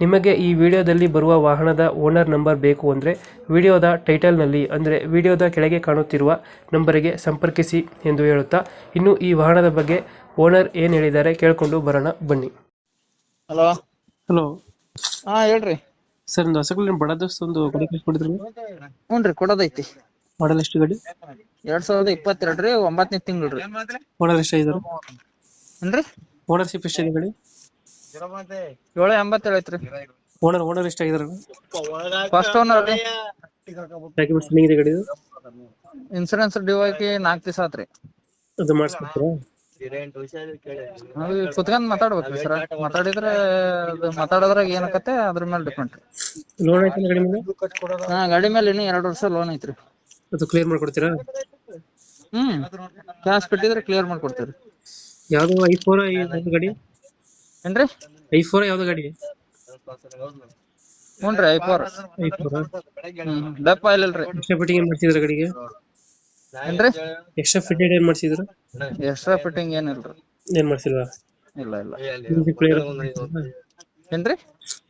ನಿಮಗೆ ಈ ವಿಡಿಯೋದಲ್ಲಿ ಬರುವ ವಾಹನದ ಓನರ್ ನಂಬರ್ ಬೇಕು ಅಂದರೆ ವಿಡಿಯೋದ ಟೈಟಲ್ನಲ್ಲಿ ಅಂದರೆ ವಿಡಿಯೋದ ಕೆಳಗೆ ಕಾಣುತ್ತಿರುವ ನಂಬರಿಗೆ ಸಂಪರ್ಕಿಸಿ ಎಂದು ಹೇಳುತ್ತಾ ಇನ್ನು ಈ ವಾಹನದ ಬಗ್ಗೆ ಓನರ್ ಏನು ಹೇಳಿದ್ದಾರೆ ಕೇಳಿಕೊಂಡು ಬರೋಣ ಬನ್ನಿ. ಹಲೋ. ಹಲೋ. ಹಾ ಹೇಳ್ರಿ. ಸರ್ ಒಂದು ಹೊಸಗಲಿನ ಬಡ ದೋಸ್ತ್ ಒಂದು ಗಾಡಿ ಕಳಿಸ್ಕೊಡಿದ್ರು ಹ್ಞೂನ್ರಿ ಕೊಡೋದೈತಿ. ಮಾಡಲ್ ಎಷ್ಟು ಗಾಡಿ? ಎರಡ್ ಸಾವಿರದ ಇಪ್ಪತ್ತೆರಡ್ರಿ ಒಂಬತ್ತನೇ ತಿಂಗಳ್ರಿ ಓನರ್ ಎಷ್ಟಾಗಿದ್ದಾರೆ ಏನ್ರಿ? ಓನರ್ಶಿಪ್ ಎಷ್ಟಿದೆ ಗಾಡಿ? ಏಳು ಎಂಬತ್ತೇಳು ಐತ್ರಿ ಓನರ್ ಓನರ್ ಎಷ್ಟಾಗಿದ್ದಾರೆ ಫಸ್ಟ್ ಓನರ್ ರೀ. ಡಾಕ್ಯುಮೆಂಟ್ಸ್ ಇದೆ ಗಾಡಿದು ಇನ್ಸೂರೆನ್ಸ್ ಡ್ಯೂ ಆಗಿ ನಾಲ್ಕು ದಿವಸ ಆತ್ರಿ. ಅದು ಮಾಡಿಸ್ಕೊಡ್ತೀರಾ? ಅದು ಕುತ್ಕೊಂಡ್ ಮಾತಾಡ್ಬೇಕ್ರಿ ಸರ್. ಮಾತಾಡಿದ್ರೆ ಅದು ಮಾತಾಡೋದ್ರಾಗ ಏನಕತ್ತೆ ಅದ್ರ ಮೇಲೆ ಡಿಪೆಂಡ್ ಲೋನ್ ಐತಿ ಗಾಡಿ ಮೇಲೆ? ಹಾ ಗಾಡಿ ಮೇಲೆ ಇನ್ನು ಎರಡು ವರ್ಷ ಲೋನ್ ಐತ್ರಿ. ಅದು ಕ್ಲಿಯರ್ ಮಾಡ್ಕೊಡ್ತೀರಾ? ಹ್ಮ್ ಕ್ಯಾಶ್ ಕಟ್ಟಿದ್ರೆ ಕ್ಲಿಯರ್ ಮಾಡ್ಕೊಡ್ತೀರಿ ಯಾವ್ದು ಐ ಫೋರ್ ಗಾಡಿ? ಏನ್ರಿ? ಐ ಫೋರ್ ಯಾವ್ದು ಗಾಡಿ. ಹ್ಞೂನ್ರಿ ಐ ಫೋರ್ ಐ ಫೋರ್ ದಪ್ಪ ಇಲ್ಲಲ್ರಿ ಎಕ್ಸ್ಟ್ರಾ ಫಿಟ್ಟಿಂಗ್ ಏನ್ ಮಾಡ್ಸಿದ್ರ ಗಾಡಿಗೆ? ಏನ್ರಿ? ಎಕ್ಸ್ಟ್ರಾ ಫಿಟ್ಟಿಂಗ್ ಏನ್ ಮಾಡ್ಸಿದ್ರು ಎಕ್ಸ್ಟ್ರಾ ಫಿಟ್ಟಿಂಗ್ ಏನಿಲ್ರಿ ಏನ್ ಮಾಡ್ಸಿಲ್ವಾ ಇಲ್ಲ ಇಲ್ಲ. ಮ್ಯೂಸಿಕ್ ಪ್ಲೇಯರ್ ಏನ್ರಿ?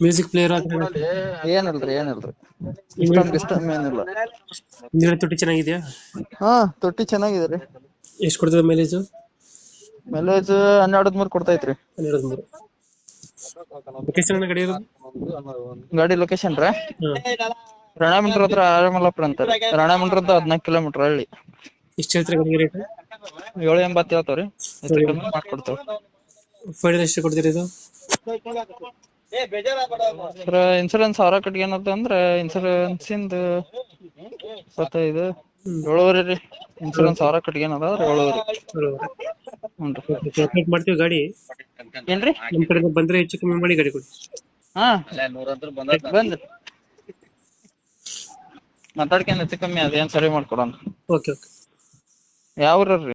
ಮ್ಯೂಸಿಕ್ ಪ್ಲೇಯರ್ ಏನಿಲ್ರಿ ಏನಿಲ್ರಿ ಸಿಸ್ಟಮ್ ಗಿಸ್ಟಮ್ ಏನಿಲ್ಲ ಹಿಂದ್ಗಡೆ ತೊಟ್ಟಿ ಚೆನ್ನಾಗಿದ್ಯಾ? ಹಾ ತೊಟ್ಟಿ ಚೆನ್ನಾಗಿದೆ ರೀ. ಎಷ್ಟು ಕೊಡ್ತದೆ ಮೈಲೇಜ್ ಮೈಲೇಜ್ ಹನ್ನೆರಡು ಮೂರ್ ಕೊಡ್ತೈತ್ರಿ. ಹನ್ನೆರಡು ಮೂರು ಲೊಕೇಶನ್ ಗಾಡಿ ಇರೋದು ಗಾಡಿ ಲೊಕೇಶನ್ ರೀ. ಹಾಂ ಹತ್ರ ಹತ್ರ ಆರಮಲ್ಲಾಪುರ ಅಂತಾರೆ ಹತ್ರ ಹದಿನಾಲ್ಕು ಕಿಲೋಮೀಟರ್ ಹಳ್ಳಿ. ಎಷ್ಟು ಹೇಳ್ತೀರಾ ಗಾಡಿಗೆ ರೇಟ್ ಏಳು ಎಂಬತ್ತು ಹೇಳ್ತಾವ್ರಿ. ಹೆಚ್ಚು ಕಮ್ಮಿ ಮಾಡ್ಕೊಡ್ತೇವೆ ಫೈನಲ್ ಎಷ್ಟು ಕೊಡ್ತೀರಾ ಇದು? ಸರ್ ಇನ್ಸೂರೆನ್ಸ್ ಸಾವಿರ ಕಟ್ಗೆ ಏನಂತ ಅಂದ್ರೆ ಇನ್ಸೂರೆನ್ಸ್ ಇಂದ ಇಪ್ಪತ್ತೈದು. ಏಳುವರೆ ರೀ. ಇನ್ಸೂರೆನ್ಸ್ ಸಾವಿರ ಕಟ್ಗೆ ಏನದ ಏಳುವರೆ. ಹ್ಞೂ ಮಾಡ್ತೀವಿ ಗಾಡಿ. ಏನ್ರಿ? ನಮ್ಮ ಕಡೆ ಬಂದ್ರೆ ಹೆಚ್ಚು ಕಮ್ಮಿ ಮಾಡಿ ಗಾಡಿ ಕೊಡಿ. ಹಾ. ಬಂದ್ರಿ ಮಾತಾಡ್ಕೊಂಡ್ ಹೆಚ್ಚು ಕಮ್ಮಿ ಅದೇನ್ ಸರಿ ಮಾಡ್ಕೊಡೋಣ. Okay okay. ಯಾವ ಊರ್ರಿ